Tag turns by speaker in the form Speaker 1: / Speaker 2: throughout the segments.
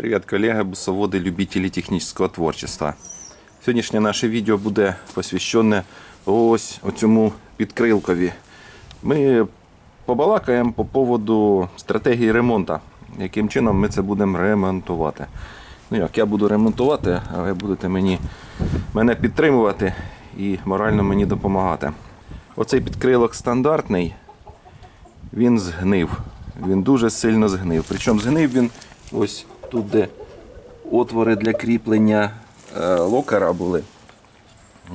Speaker 1: Привет, коллеги, бусоводы, любители технического творчества. Сьогоднішнє наше відео буде посвящене ось оцьому підкрилкові. Ми побалакаємо по поводу стратегії ремонту, яким чином ми це будемо ремонтувати. Ну як, я буду ремонтувати, а ви будете мені, мене підтримувати і морально мені допомагати. Оцей підкрилок стандартний, він згнив. Він дуже сильно згнив. Причому згнив він ось тут, де отвори для кріплення е, локера були.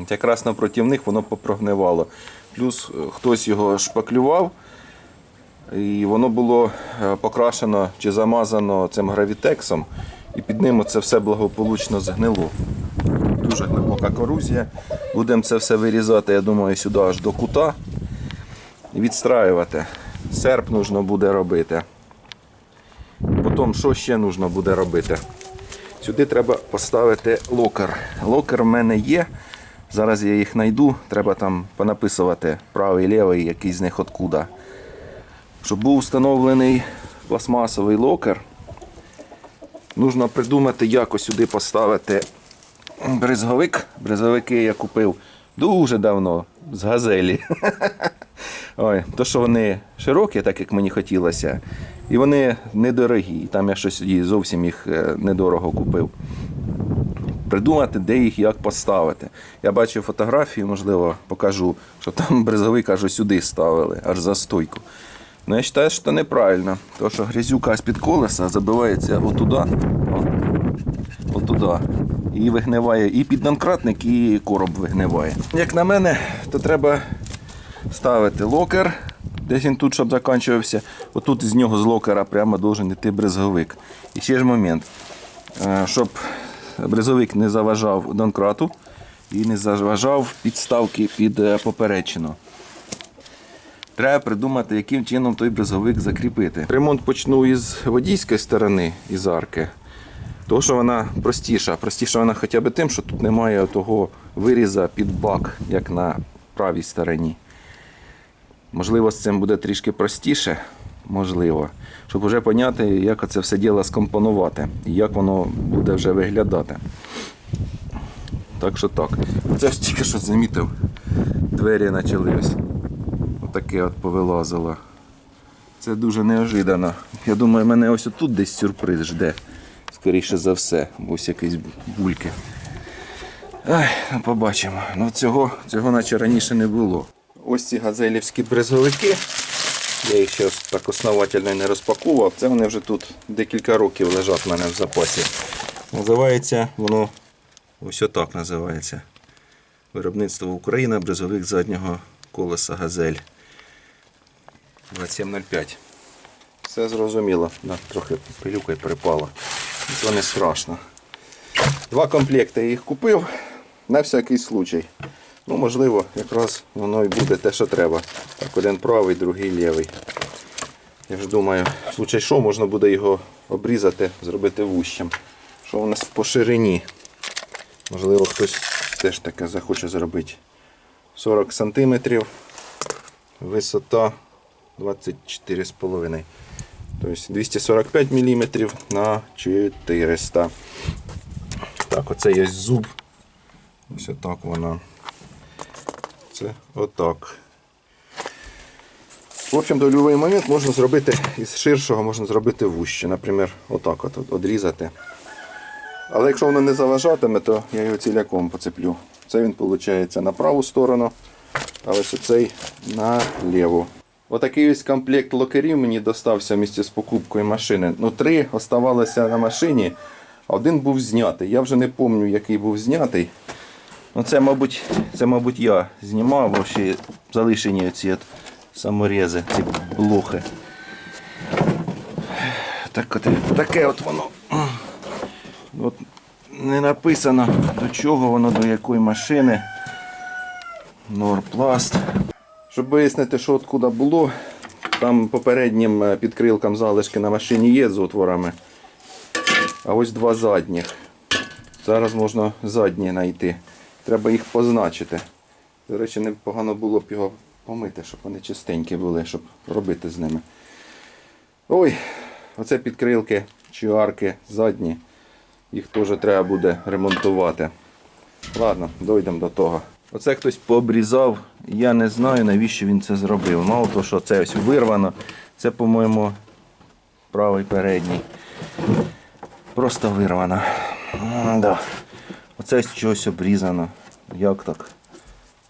Speaker 1: Якраз напроти них воно попрогнивало. Плюс е, хтось його шпаклював, і воно було е, покрашено чи замазано цим гравітексом, і під ним це все благополучно згнило. Дуже глибока корозія. Будемо це все вирізати, я думаю, сюди аж до кута і відстраювати. Серп нужно буде робити. Потім, що ще нужно буде робити? Сюди треба поставити локер. Локер в мене є. Зараз я їх знайду. Треба там понаписувати правий, лівий, який з них откуда. Щоб був встановлений пластмасовий локер, нужно придумати, як сюди поставити бризговик. Бризговики я купив дуже давно з газелі. Ой, то, що вони широкі, так як мені хотілося, і вони недорогі. Там я щось зовсім їх е, недорого купив. Придумати, де їх як поставити. Я бачив фотографію, можливо, покажу, що там бризовий, кажу, сюди ставили, аж за стойку. Ну, я вважаю, що це неправильно, тому що грязюка з-під колеса забивається отуди, о, отуди. І вигниває і піддонкратник, і короб вигниває. Як на мене, то треба ставити локер. Десь він тут, щоб закінчувався. Отут з нього з локера прямо должен йти брезговик. І ще ж момент, е, щоб брезовик не заважав донкрату і не заважав підставки під е, поперечину. Треба придумати, яким чином той брезовик закріпити. Ремонт почну із водійської сторони, із арки. Тому що вона простіша. Простіша вона хоча б тим, що тут немає того виріза під бак, як на правій стороні. Можливо, з цим буде трішки простіше, можливо, щоб вже поняти, як це все діло скомпонувати і як воно буде вже виглядати. Так що так. Це ж тільки що замітив. Двері почали ось. Отаке от повилазило. Це дуже неожиданно. Я думаю, мене ось тут десь сюрприз жде. Скоріше за все, ось якісь бульки. Ай, ну, побачимо. Ну цього, цього наче раніше не було. Ось ці газелівські брезовики. Я їх ще так основательно не розпакував. Це вони вже тут декілька років лежать в мене в запасі. Називається воно ось отак називається. Виробництво Україна, брезовик заднього колеса газель. 2705. Все зрозуміло. Да, трохи пилюка й припала. Це не страшно. Два комплекти я їх купив на всякий случай. Ну, можливо, якраз воно і буде те, що треба. Так, один правий, другий лівий. Я ж думаю, в случай що можна буде його обрізати, зробити вущим. Що у нас по ширині? Можливо, хтось теж таке захоче зробити. 40 см, висота 24,5 Тобто 245 мм на 400 Так, оце є зуб. Ось отак вона. Це отак. В общем, до будь-який момент можна зробити із ширшого можна зробити вуще. Наприклад, отак от, одрізати. Але якщо воно не заважатиме, то я його ціляком поцеплю. Це він виходить на праву сторону, а ось оцей на ліву. Отакий ось комплект локерів мені достався місці з покупкою машини. Ну, три оставалося на машині, а один був знятий. Я вже не пам'ятаю, який був знятий. Ну, це, мабуть, це, мабуть, я знімав, бо ще залишені ці от саморези, ці блохи. Так, от, таке от воно. От не написано до чого воно, до якої машини. Норпласт. Щоб вияснити, що откуда було, там попереднім е, підкрилкам залишки на машині є з отворами. А ось два задніх. Зараз можна задні знайти. Треба їх позначити. До речі, непогано було б його помити, щоб вони чистенькі були, щоб робити з ними. Ой, оце підкрилки чи арки задні. Їх теж треба буде ремонтувати. Ладно, дойдемо до того. Оце хтось пообрізав. Я не знаю, навіщо він це зробив. Мало того, що це ось вирвано. Це, по-моєму, правий передній. Просто вирвано. М-да. Оце чогось обрізано. Як так?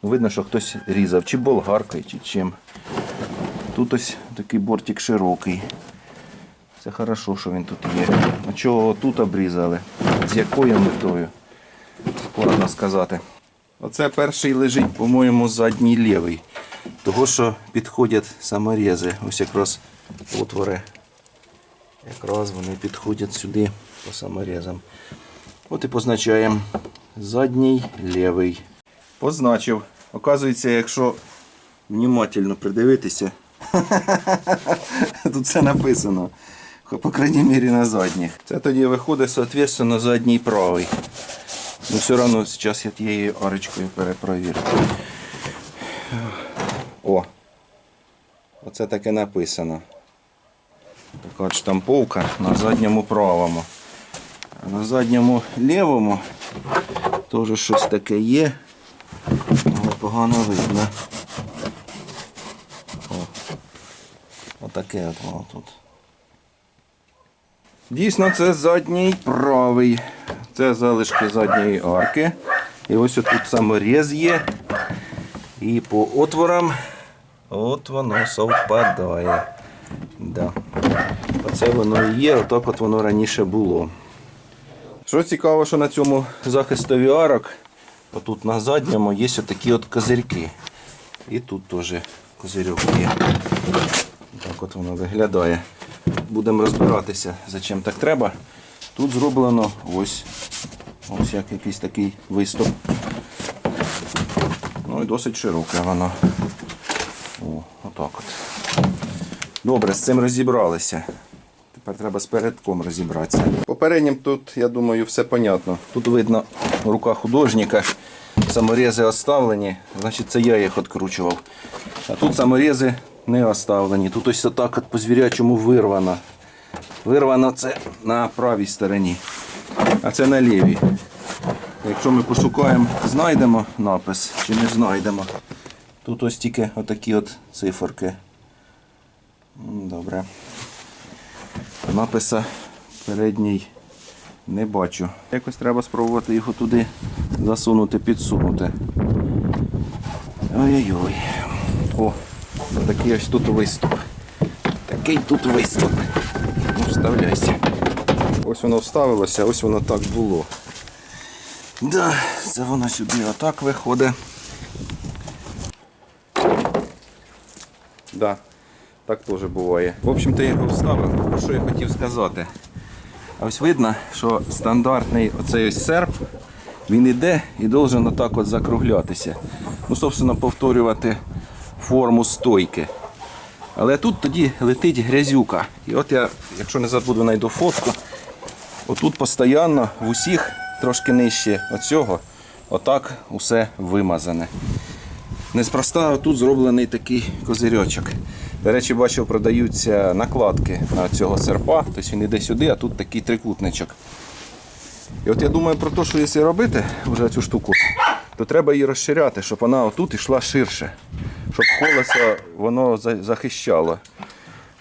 Speaker 1: Видно, що хтось різав, чи болгаркою, чи чим. Тут ось такий бортик широкий. Це хорошо, що він тут є. А чого тут обрізали? З якою метою? Складно сказати. Оце перший лежить, по-моєму, задній лівий. Того, що підходять саморези. Ось якраз отвори. Якраз вони підходять сюди по саморезам. От і позначаємо задній лівий. Позначив. Оказується, якщо внимательно придивитися, тут все написано. По крайній мірі на задніх. Це тоді виходить, соответственно, задній правий. Ну, все одно зараз я тією арочкою перепровірю. О! Оце таке написано. Така штамповка на задньому правому. На задньому лівому теж щось таке є, але погано видно. О, отаке от воно тут. Дійсно, це задній правий. Це залишки задньої арки. І ось тут саморіз є. І по отворам от воно совпадає. Да. Оце воно і є, отак от воно раніше було. Що цікаво, що на цьому захистові арок, отут на задньому є отакі от козирки. І тут теж козирьок є. Так от воно виглядає. Будемо розбиратися, за чим так треба. Тут зроблено ось, ось як якийсь такий виступ. Ну і досить широке воно. О, отак от. Добре, з цим розібралися. Тепер треба з передком розібратися. Попереднім тут, я думаю, все понятно. Тут видно рука художника. Саморези оставлені, значить це я їх відкручував. А тут саморези не оставлені. Тут ось отак от по звірячому вирвано. Вирвано це на правій стороні, а це на лівій. Якщо ми пошукаємо, знайдемо напис чи не знайдемо. Тут ось тільки отакі от циферки. Добре. Написа передній не бачу. Якось треба спробувати його туди засунути, підсунути. Ой-ой-ой. О, такий ось тут виступ. Такий тут виступ. Ну, вставляйся. Ось воно вставилося, ось воно так було. Да, це воно сюди отак виходить. Да, так теж буває. В общем-то я його вставив. Що я хотів сказати? А ось видно, що стандартний оцей ось серп, він іде і должен отак от закруглятися. Ну, собственно, повторювати форму стойки. Але тут тоді летить грязюка. І от я, якщо не забуду, знайду фотку. Отут постійно в усіх трошки нижче оцього, отак усе вимазане. Неспроста тут зроблений такий козирьочок. До речі, бачив, продаються накладки на цього серпа. Тобто він йде сюди, а тут такий трикутничок. І от я думаю про те, що якщо робити вже цю штуку, то треба її розширяти, щоб вона отут йшла ширше, щоб колесо воно захищало.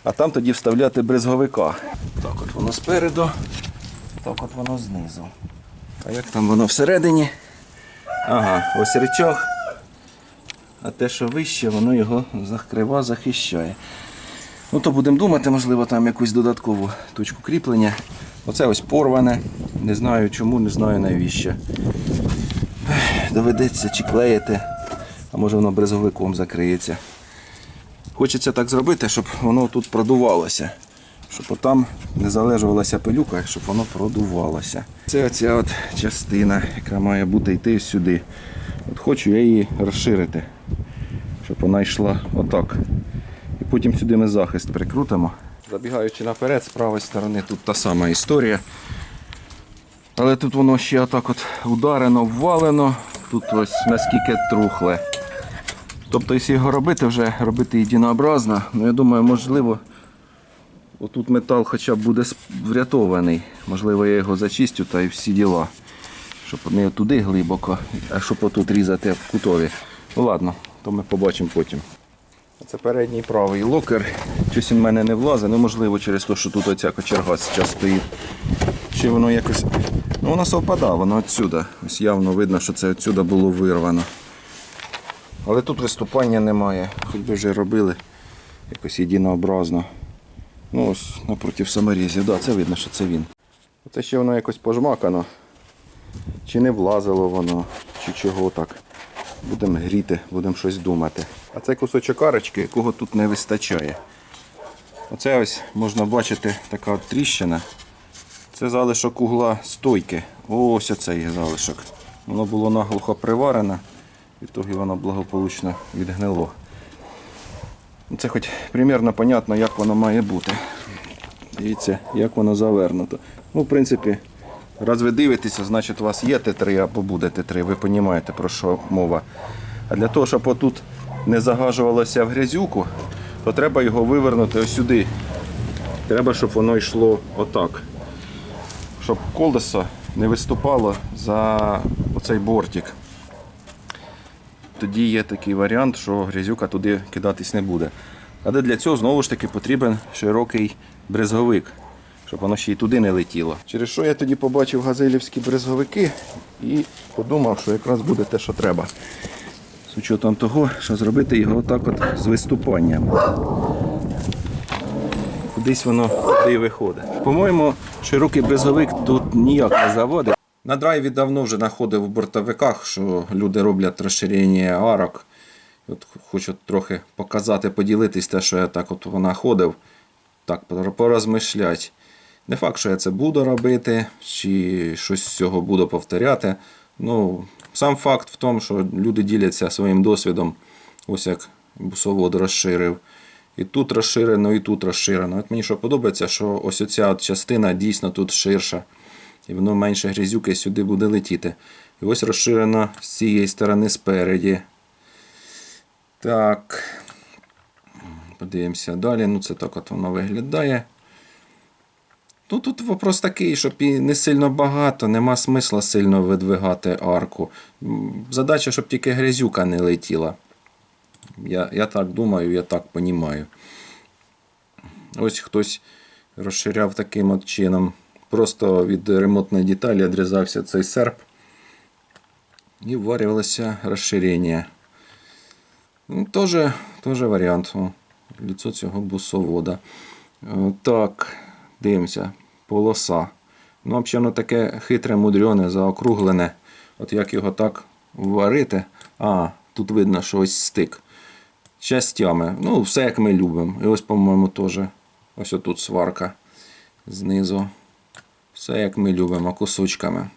Speaker 1: А там тоді вставляти брезговика. Так от воно спереду, так от воно знизу. А як там воно всередині? Ага, ось речах. А те, що вище, воно його закрива, захищає. Ну то будемо думати, можливо, там якусь додаткову точку кріплення. Оце ось порване. Не знаю чому, не знаю навіщо. Доведеться чи клеїти, а може воно брезовиком закриється. Хочеться так зробити, щоб воно тут продувалося. Щоб отам не залежувалася пилюка, щоб воно продувалося. Це оця от частина, яка має бути йти сюди. От хочу я її розширити, щоб вона йшла отак. І потім сюди ми захист прикрутимо. Забігаючи наперед, з правої сторони тут та сама історія. Але тут воно ще отак от ударено, ввалено. Тут ось наскільки трухле. Тобто, якщо його робити вже, робити єдинообразно, ну я думаю, можливо, Отут метал хоча б буде врятований. Можливо, я його зачистю та й всі діла. Щоб не туди глибоко, а щоб отут різати кутові. Ну ладно, то ми побачимо потім. Це передній правий локер. Щось він в мене не влазить, ну можливо через те, що тут оця кочерга зараз стоїть. Чи воно якось. Ну воно совпадало, воно отсюда. Ось явно видно, що це отсюда було вирвано. Але тут виступання немає. Хоч би вже робили якось єдинообразно. Ну ось напроти саморізів, да, це видно, що це він. Оце ще воно якось пожмакано. Чи не влазило воно, чи чого так. Будемо гріти, будемо щось думати. А це кусочок арочки, якого тут не вистачає. Оце ось можна бачити така от тріщина. Це залишок угла стойки. Ось оцей залишок. Воно було наглухо приварене, відтоді воно благополучно відгнило. Це хоч примірно понятно, як воно має бути. Дивіться, як воно завернуто. Ну, в принципі, раз ви дивитеся, значить у вас є Т3 або буде Т3, ви розумієте, про що мова. А для того, щоб отут не загажувалося в грязюку, то треба його вивернути ось сюди. Треба, щоб воно йшло отак. Щоб колесо не виступало за оцей бортик. Тоді є такий варіант, що грязюка туди кидатись не буде. Але для цього знову ж таки потрібен широкий брезговик, щоб воно ще й туди не летіло. Через що я тоді побачив газелівські брезговики і подумав, що якраз буде те, що треба. З учетом того, що зробити його отак от з виступанням. Кудись воно туди і виходить. По-моєму, широкий брезговик тут ніяк не заводить. На драйві давно вже знаходив в бортовиках, що люди роблять розширення арок. От хочу трохи показати, поділитись те, що я так от знаходив, так порозмишлять. Не факт, що я це буду робити, чи щось з цього буду повторяти. Ну, сам факт в тому, що люди діляться своїм досвідом, ось як бусовод розширив. І тут розширено, і тут розширено. От мені що подобається, що ось оця от частина дійсно тут ширша. І воно менше грязюки сюди буде летіти. І ось розширено з цієї сторони спереді. Так. Подивимося далі. Ну, це так от воно виглядає. Ну, тут вопрос такий, щоб і не сильно багато, нема смисла сильно видвигати арку. Задача, щоб тільки грязюка не летіла. Я, я так думаю, я так понімаю. Ось хтось розширяв таким от чином. Просто від ремонтної деталі відрізався цей серп. І вварювалося розширення. Ну, Тоже, тоже варіант. О, лицо цього бусовода. Так, дивимося. Полоса. Ну, взагалі, воно таке хитре, мудрене, заокруглене. От як його так варити. А, тут видно, що ось стик. Частями. Ну, все як ми любимо. І ось, по-моєму, теж. Ось отут сварка знизу. Все як ми любимо, кусочками.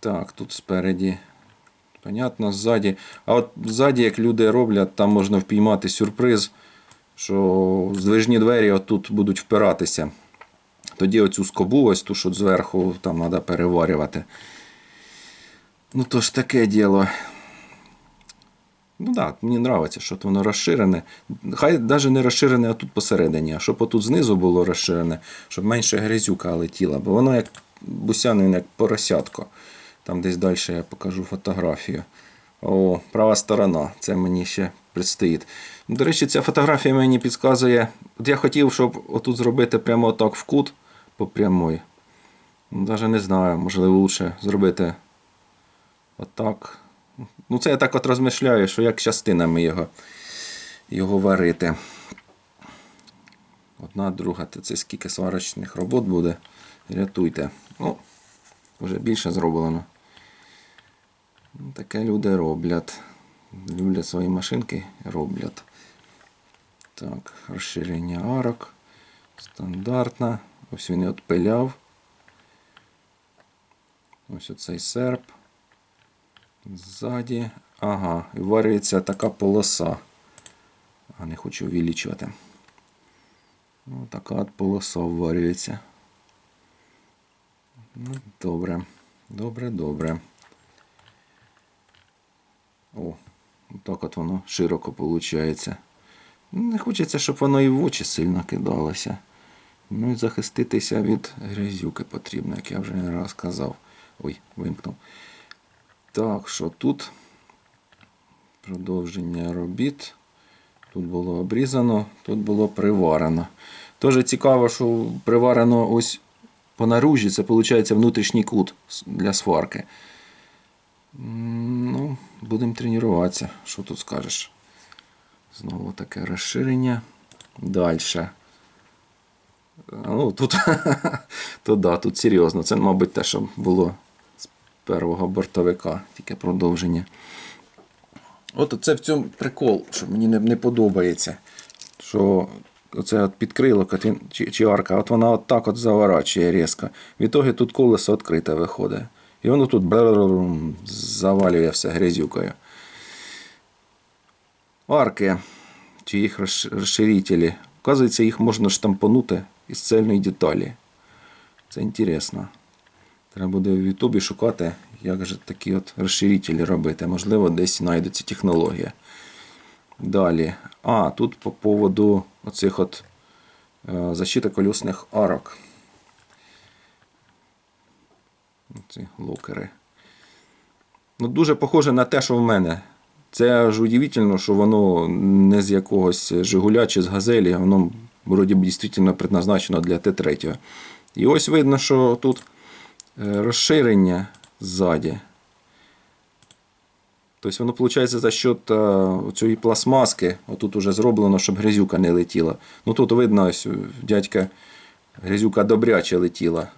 Speaker 1: Так, тут спереді. Понятно, ззаді. А от ззаді, як люди роблять, там можна впіймати сюрприз, що здвижні двері отут будуть впиратися. Тоді оцю скобу, ось ту, що зверху, там треба переварювати. Ну, то ж таке діло. Ну так, да, мені подобається, що воно розширене. Хай навіть не розширене, а тут посередині, а щоб отут знизу було розширене, щоб менше грязюка летіла, бо воно як бусянин, як поросятко. Там десь далі я покажу фотографію. О, права сторона, це мені ще предстоїть. До речі, ця фотографія мені підказує. От я хотів, щоб отут зробити прямо отак в кут по прямой. Навіть не знаю, можливо, лучше зробити отак. Ну, це я так от розмишляю, що як частинами його, його варити. Одна, друга, це скільки сварочних робот буде. Рятуйте. Ну, вже більше зроблено. Ну, Таке люди роблять. Люблять свої машинки, роблять. Так, розширення арок. Стандартна. Ось він і отпиляв. Ось оцей серп. Ззаді. Ага, і варюється така полоса. А не хочу увеличувати. Ну, така от полоса вварюється. Ну, добре. Добре, добре. О, так от воно широко виходить. Не хочеться, щоб воно і в очі сильно кидалося. Ну і захиститися від грязюки потрібно, як я вже не раз казав. Ой, вимкнув. Так, що тут продовження робіт. Тут було обрізано, тут було приварено. Тоже цікаво, що приварено ось по наружі, це виходить внутрішній кут для сварки. Ну, будемо тренуватися. Що тут скажеш? Знову таке розширення. Далі. Ну, тут, то да, тут серйозно. Це, мабуть, те, що було з першого бортовика, тільки продовження. От це в цьому прикол, що мені не, не подобається. Що оце от підкрилок чи, чи арка, от вона от так от заворачує різко. В ітогі тут колесо відкрите виходить. І воно тут завалює все грязюкою. Арки чи їх розширителі. Оказується, їх можна штампанути із цельної деталі. Це інтересно. Треба буде в Ютубі шукати, як же такі от розширителі робити. Можливо, десь знайдеться технологія. Далі. А, тут по поводу оцих от е, защита колесних арок. Ці локери. Ну, дуже похоже на те, що в мене. Це аж удивительно, що воно не з якогось Жигуля чи з газелі, воно вроді б дійсно предназначено для Т3. І ось видно, що тут е, розширення ззаді. Тобто воно виходить за счет е, цієї пластмаски. Отут уже зроблено, щоб грязюка не летіла. Ну тут видно, ось дядька грязюка добряче летіла.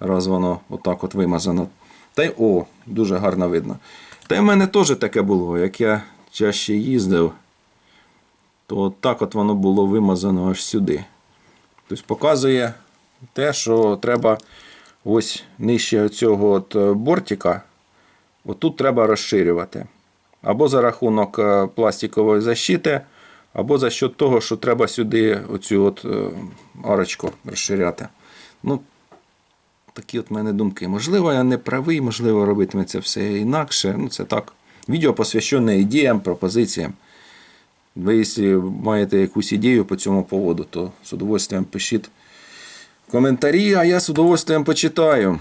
Speaker 1: Раз воно отак от вимазано. Та й о, дуже гарно видно. Та й в мене теж таке було, як я чаще їздив, то так от воно було вимазано аж сюди. Тобто показує те, що треба ось нижче цього от е, бортика, отут треба розширювати. Або за рахунок е, пластикової защити, або за счет того, що треба сюди оцю от е, арочку розширяти. Ну, такі от мене думки. Можливо, я не правий, можливо, робитиметься все інакше. Ну, це так. Відео посвящене ідеям, пропозиціям. Ви, якщо маєте якусь ідею по цьому поводу, то з удовольствием пишіть коментарі, а я з удовольствием почитаю.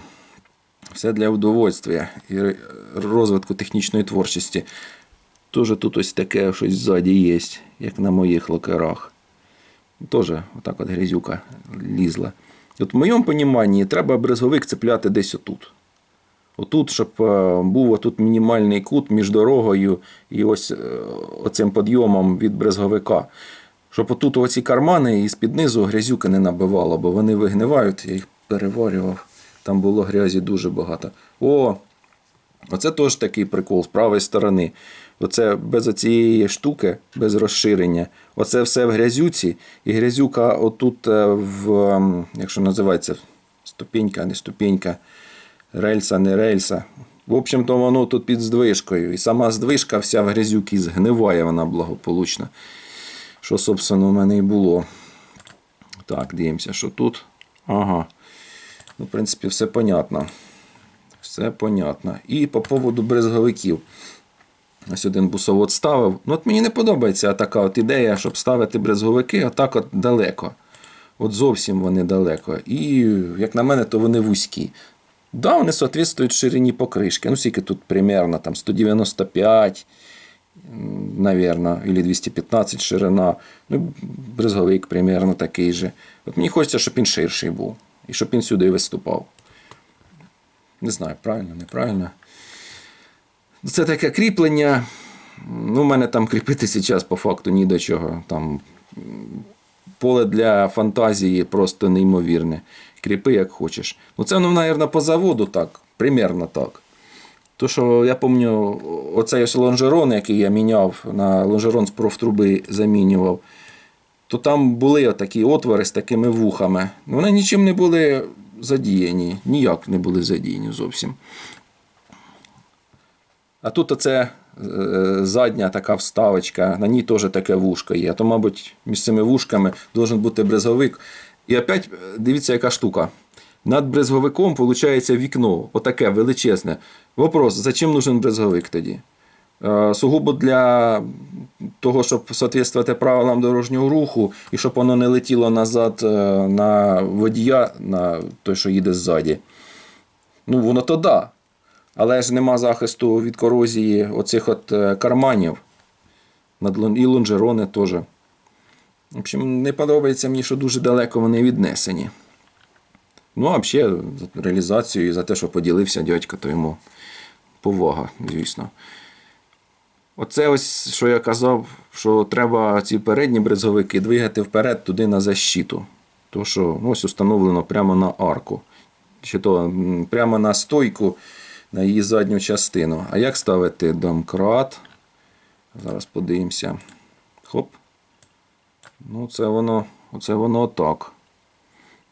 Speaker 1: Все для удовольствия і розвитку технічної творчості. Тоже тут ось таке щось ззаді є, як на моїх локерах. Тоже отак от грязюка лізла. От в моєму розумінні треба брезговик цепляти десь отут. Отут, щоб е, був отут мінімальний кут між дорогою і ось е, оцим підйомом від брезговика. Щоб отут оці кармани і з-під низу грязюка не набивало, бо вони вигнивають, я їх переварював. Там було грязі дуже багато. О, оце теж такий прикол з правої сторони. Оце без цієї штуки, без розширення. Оце все в грязюці, і грязюка отут е, в, ем, якщо називається ступенька, не ступенька, рельса, не рельса. В общем-то, воно тут під здвижкою. І сама здвижка вся в грязюці згниває вона благополучно. Що, собственно, у мене і було. Так, дивимося, що тут. Ага. Ну, в принципі, все понятно. Все понятно. І по поводу брезговиків. Ось один бусовод ставив. Ну, от мені не подобається така от ідея, щоб ставити брезговики отак от далеко. От зовсім вони далеко. І, як на мене, то вони вузькі. Да, вони соответствують ширині покришки. Ну, скільки тут примерно там 195, м, наверное, или 215 ширина. Ну, брезговик примерно такий же. От мені хочеться, щоб він ширший був. І щоб він сюди виступав. Не знаю, правильно, неправильно. Це таке кріплення. Ну, у мене там кріпитися час по факту ні до чого. Там поле для фантазії просто неймовірне. Кріпи як хочеш. Ну, це, ну, мабуть, по заводу так, примерно так. То, що я пам'ятаю, оцей ось лонжерон, який я міняв, на лонжерон з профтруби замінював, то там були такі отвори з такими вухами. Вони нічим не були задіяні, ніяк не були задіяні зовсім. А тут оце е, задня така вставочка, на ній теж таке вушко є. То, мабуть, між цими вушками должен бути брезговик. І опять е, дивіться, яка штука. Над брезговиком виходить вікно, отаке величезне. Вопрос: зачем нужен брезговик тоді?
Speaker 2: е, сугубо для того, щоб соответствувати правилам дорожнього руху, і щоб воно не летіло назад е, на водія, на той, що їде ззаді. Ну, воно то да. Але ж нема захисту від корозії оцих от карманів. І лонжерони теж. В общем, не подобається мені, що дуже далеко вони віднесені. Ну, а взагалі, за реалізацію і за те, що поділився дядько, то йому повага, звісно. Оце ось, що я казав, що треба ці передні брезовики двигати вперед туди на защиту. То, що ну, ось установлено прямо на арку. Чи то прямо на стойку, на її задню частину. А як ставити домкрат? Зараз подивимося. Хоп. Ну, це воно, оце воно отак.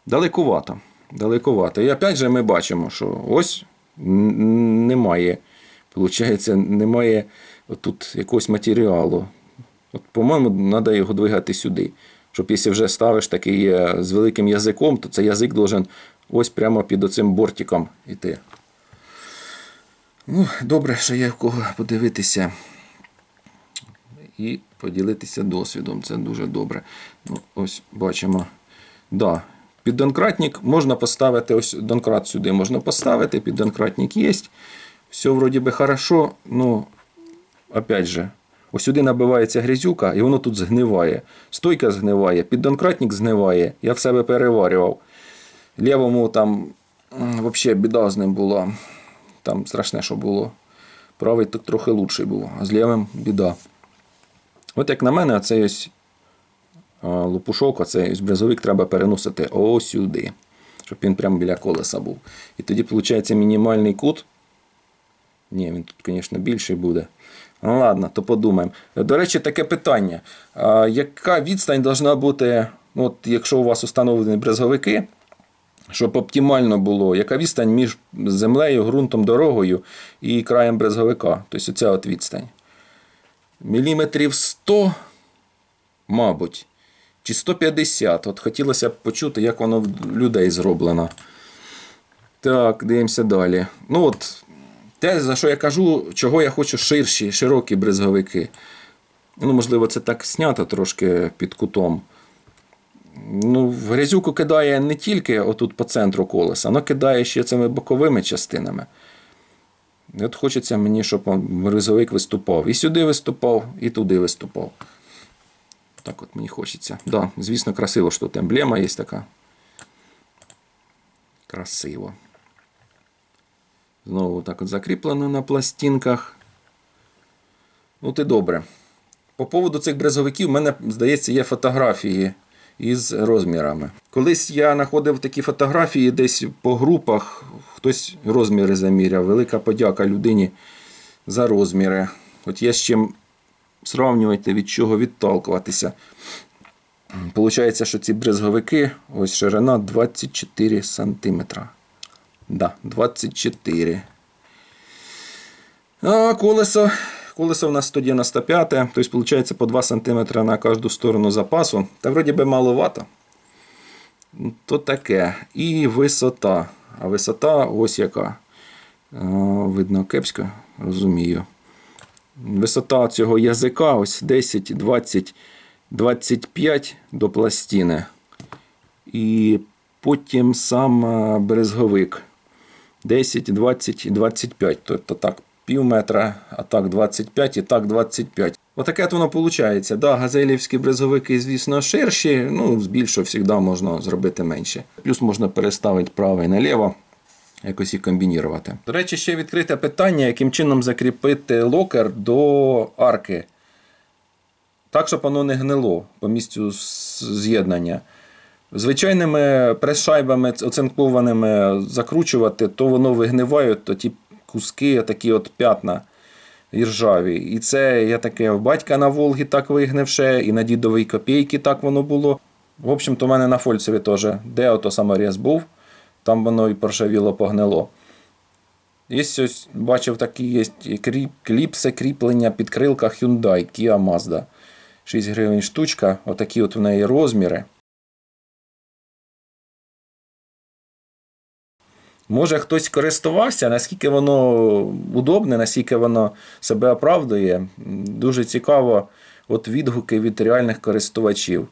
Speaker 2: Далекувато. Далекувато. І опять же ми бачимо, що ось немає. Получається, немає тут якогось матеріалу. От, по-моєму, треба його двигати сюди. Щоб якщо вже ставиш такий е, з великим язиком, то цей язик должен ось прямо під оцим бортиком йти. Ну, добре, що є в кого подивитися і поділитися досвідом. Це дуже добре. Ну, ось бачимо. Да. Під донкратник можна поставити, ось донкрат сюди можна поставити, під донкратник є. Все вроді би хорошо, ну, опять же, ось сюди набивається грязюка, і воно тут згниває. Стойка згниває, піддонкратник згниває. Я в себе переварював. Лівому там взагалі біда з ним була. Там страшне, що було. Правий так трохи лучший був, а з лівим біда. От як на мене, цей ось оцей брезовик треба переносити ось сюди, щоб він прямо біля колеса був. І тоді, виходить, мінімальний кут. Ні, він тут, звісно, більший буде. Ну ладно, то подумаємо. До речі, таке питання. А, яка відстань должна бути, ну, от, якщо у вас установлені брезговики, щоб оптимально було, яка відстань між землею, ґрунтом, дорогою і краєм брезговика? Тобто оця от відстань. Міліметрів 100, мабуть, чи 150. От хотілося б почути, як воно в людей зроблено. Так, дивимося далі. Ну от, те, за що я кажу, чого я хочу ширші, широкі брезговики. Ну, можливо, це так знято трошки під кутом. Ну, грязюку кидає не тільки отут по центру колеса, але кидає ще цими боковими частинами. От хочеться мені, щоб бризовик виступав. І сюди виступав, і туди виступав. Так от мені хочеться. Да, звісно, красиво, що тут емблема є така. Красиво. Знову так от закріплено на пластинках. Ну, ти добре. По поводу цих брезовиків, в мене, здається, є фотографії із розмірами. Колись я знаходив такі фотографії десь по групах, хтось розміри заміряв. Велика подяка людині за розміри. От є з чим сравнювати, від чого відталкуватися. Получається, що ці брезговики, ось ширина 24 см. Да, 24. А колесо. Колесо у нас 195, тобто виходить по 2 см на кожну сторону запасу. Та вроді би маловато. Ну, То таке. І висота. А висота ось яка. Видно кепсько, розумію. Висота цього язика ось 10, 20, 25 до пластини. І потім сам брезговик 10, 20, 25. Тобто так, пів метра, а так 25 і так 25. Отаке от воно виходить. Да, газелівські брезовики, звісно, ширші, ну, з завжди можна зробити менше. Плюс можна переставити право і наліво, якось їх комбінірувати. До речі, ще відкрите питання, яким чином закріпити локер до арки. Так, щоб воно не гнило по місцю з'єднання. Звичайними прес-шайбами оцинкованими закручувати, то воно вигниває, то ті куски, такі от п'ятна іржаві. І це я таке батька на Волгі так вигнивше, і на дідовій копійки так воно було. В общем-то, у мене на Фольцеві теж, де ото саморіз був, там воно і поршавіло погнило. Є ось, бачив такі є кліпси кріплення під крилка Hyundai Kia Mazda. 6 гривень штучка, отакі от в неї розміри. Може хтось користувався, наскільки воно удобне, наскільки воно себе оправдує. Дуже цікаво от відгуки від реальних користувачів.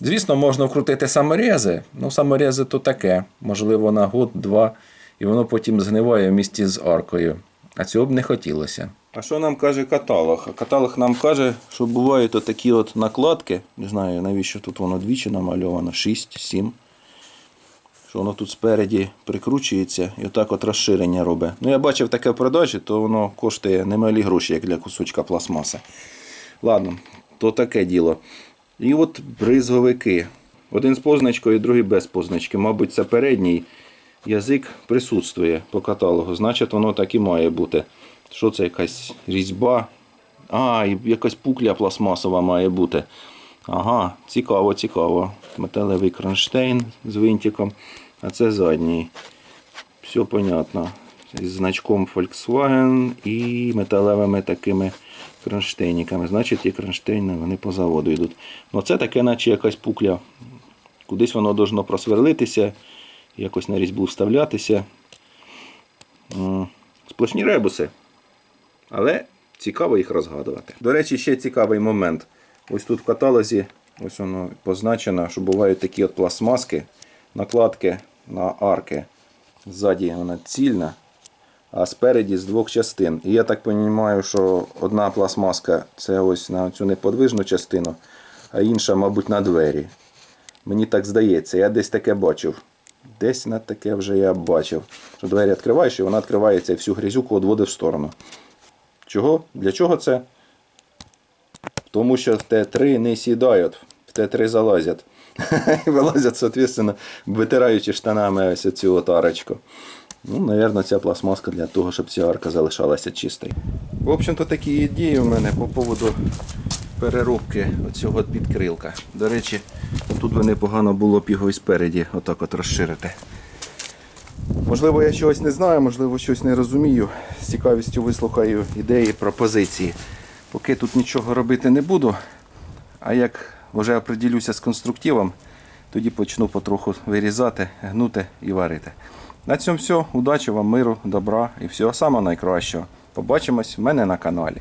Speaker 2: Звісно, можна вкрутити саморези. Ну, саморези то таке, можливо, на год-два, і воно потім згниває в місті з аркою. А цього б не хотілося. А що нам каже каталог? Каталог нам каже, що бувають такі от накладки. Не знаю, навіщо тут воно двічі намальовано, 6, 7. Що воно тут спереді прикручується і отак от розширення робить. Ну, я бачив таке в продажі, то воно коштує немалі гроші, як для кусочка пластмаси. Ладно, то таке діло. І от бризговики. Один з позначкою, другий без позначки. Мабуть, це передній язик присутствує по каталогу. Значить, воно так і має бути. Що це якась різьба? А, якась пукля пластмасова має бути. Ага, цікаво, цікаво. Металевий кронштейн з винтиком, а це задній. Все понятно. З значком Volkswagen і металевими такими кронштейниками. Значить, ті кронштейни вони по заводу йдуть. Ну це таке, наче якась пукля. Кудись воно должно просверлитися, якось на різьбу вставлятися. Сплошні ребуси. Але цікаво їх розгадувати. До речі, ще цікавий момент. Ось тут в каталозі, ось воно позначено, що бувають такі от пластмаски, накладки на арки. Ззаді вона цільна, а спереді з двох частин. І я так розумію, що одна пластмаска це ось на цю неподвижну частину, а інша, мабуть, на двері. Мені так здається, я десь таке бачив. Десь на таке вже я бачив. Що двері відкриваєш і вона відкривається і всю грязюку відводить в сторону. Чого? Для чого це? Тому що в Т3 не сідають, в Т3 залазять. І вилазять, соответственно, витираючи штанами ось цю арочку. Ну, напевно, ця пластмаска для того, щоб ця арка залишалася чистою. В общем-то, такі ідеї у мене по поводу переробки оцього підкрилка. До речі, тут би непогано було б його і спереді отак от розширити. Можливо, я чогось не знаю, можливо, щось не розумію. З цікавістю вислухаю ідеї, пропозиції. Поки тут нічого робити не буду. А як вже оприділюся з конструктивом, тоді почну потроху вирізати, гнути і варити. На цьому все. Удачі вам, миру, добра і всього самого найкращого. Побачимось в мене на каналі.